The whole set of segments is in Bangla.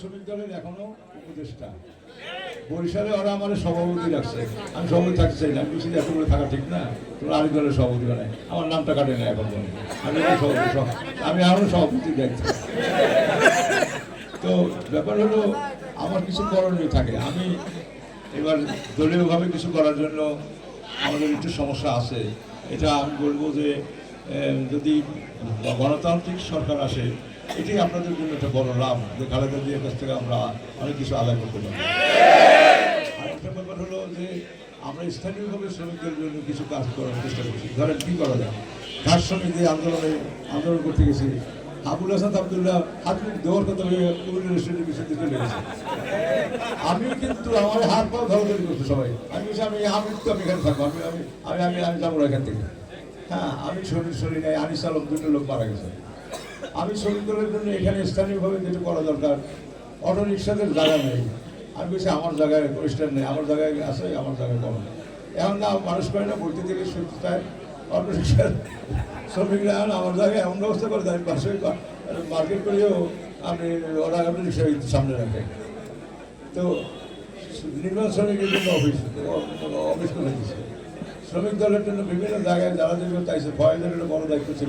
শ্রমিক এখনও উপদেষ্টা। বরিশালে ওরা আমার সভাপতি রাখছে। আমি সভাপতি থাকতে চাই না। এত করে থাকা ঠিক না। তোমরা আরেক দলের সভাপতি বানায় আমার নামটা কাটে না এখন পর্যন্ত। আমি এখন আমি এখনও সভাপতি দেখছি তো ব্যাপার হলো, আমার কিছু করণীয় থাকে। আমি এবার দলীয়ভাবে কিছু করার জন্য আমাদের একটু সমস্যা আছে। এটা আমি বলব যে যদি গণতান্ত্রিক সরকার আসে, এটাই আপনাদের জন্য একটা বড় লাভ। যে খালেদা জিয়ার কাছ থেকে আমরা অনেক কিছু আদায় করতে পারি। আরেকটা ব্যাপার হলো যে, আমরা স্থানীয়ভাবে শ্রমিকদের জন্য কিছু কাজ করার চেষ্টা করছি। ধরেন, কী করা যায়? ঘাট যে আন্দোলনে আন্দোলন করতে গেছি, আবুল হাসান আবদুল্লাহ হাত মুখ দেওয়ার কথা হয়ে রেস্টুরেন্টের বিষয়তে চলে গেছে। আমি কিন্তু আমার হাত পাও ধরাধরি করতে সবাই। আমি আমি আমি তো আমি এখানে থাকব, আমি আমি আমি আমি যাব এখান থেকে। হ্যাঁ আমি শরীর শরীর নাই আনিস আলম দুটো লোক মারা গেছে। আমি দলের জন্য এখানে স্থানীয়ভাবে যেটা করা দরকার অটো রিক্সাদের জায়গা নেই। আমি বলছি, আমার জায়গায় পরিষ্কার নেই, আমার জায়গায় আছে, আমার জায়গায় কম এখন না, মানুষ করে না গেলে সত্যি তাই অটো রিক্সার শ্রমিকরা এখন আমার জায়গায় এমন ব্যবস্থা করে দেয়, পাশে মার্কেট করেও আমি ওরা অটো রিক্সা সামনে রাখে। তো নির্মাণ শ্রমিকের জন্য অফিস অফিস করে দিচ্ছে শ্রমিক দলের জন্য বিভিন্ন জায়গায় যারা যেগুলো চাইছে। ফয়েজের একটা বড় দায়িত্ব ছিল,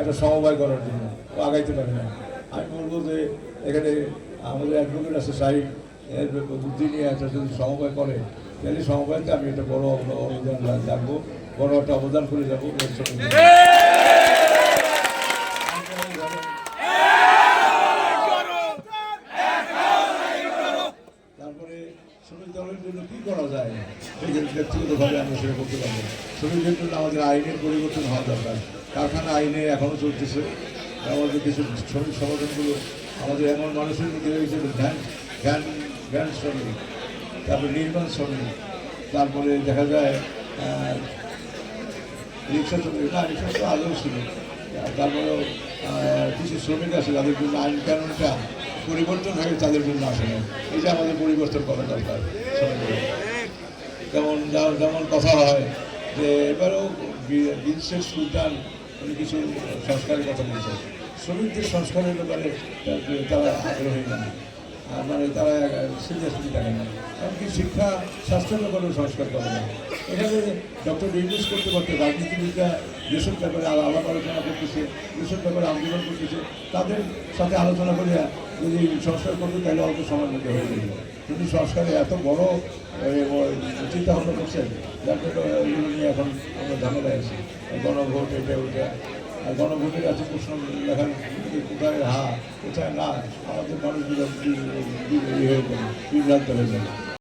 একটা সমবায় করার জন্য। ও আগাইতে পারে না আমি বলব যে এখানে আমাদের অ্যাডভোকেট আছে সাহিব এর বুদ্ধি নিয়ে একটা যদি সমবায় করে, তাহলে সমবায়তে আমি একটা বড় অব- অবদান রাখব, বড় একটা অবদান করে যাব। তারপরে শ্রমিক দলের জন্য কি করা যায়? ব্যক্তিগতভাবে আমরা শ্রমিকদের জন্য আমাদের আইনের পরিবর্তন হওয়া দরকার। কারখানা আইনে এখনও চলতেছে। আমাদের কিছু শ্রমিক সংগঠনগুলো আমাদের এমন মানুষের মধ্যে রয়েছে ধ্যান জ্ঞান জ্ঞান শ্রমিক তারপরে নির্মাণ শ্রমিক তারপরে দেখা যায় রিক্সা শ্রমিক। না রিক্সা তো আগেও ছিল। তারপরেও আহ, কিছু শ্রমিক আছে তাদের জন্য আইন কানুনটা পরিবর্তন হয়ে তাদের জন্য আসে না যে আমাদের পরিবর্তন করা দরকার। যেমন যেমন কথা হয় যে এবারেও বিশ্বের সুলতান উনি কিছু সংস্কারের কথা বলছেন শ্রমিকদের সংস্কারের ব্যাপারে তারা আগ্রহী না মানে তারা সিরিয়াসলি থাকে না। এমনকি শিক্ষা, স্বাস্থ্যের ব্যাপারেও সংস্কার করে না। এখানে ডক্টর ইউনিস করতে করতে রাজনীতিবিদরা যেসব ব্যাপারে আলা- আলাপ আলোচনা করতেছে, যেসব ব্যাপারে আন্দোলন করতেছে, তাদের সাথে আলোচনা করে যদি সংস্কার করতে তাহলে অল্প সময়ের মধ্যে হয়ে যাবে। কিন্তু সংস্কারে এত বড় চিন্তা ভাবনা করছেন, যার জন্য নিয়ে এখন আমরা ঝামেলায় আছি। গণভোট, এটা ওইটা গণভোটের কাছে প্রশ্ন দেখেন কোথায় হা কোথায় না আমাদের যাবে বিভ্রান্ত হয়ে যাবে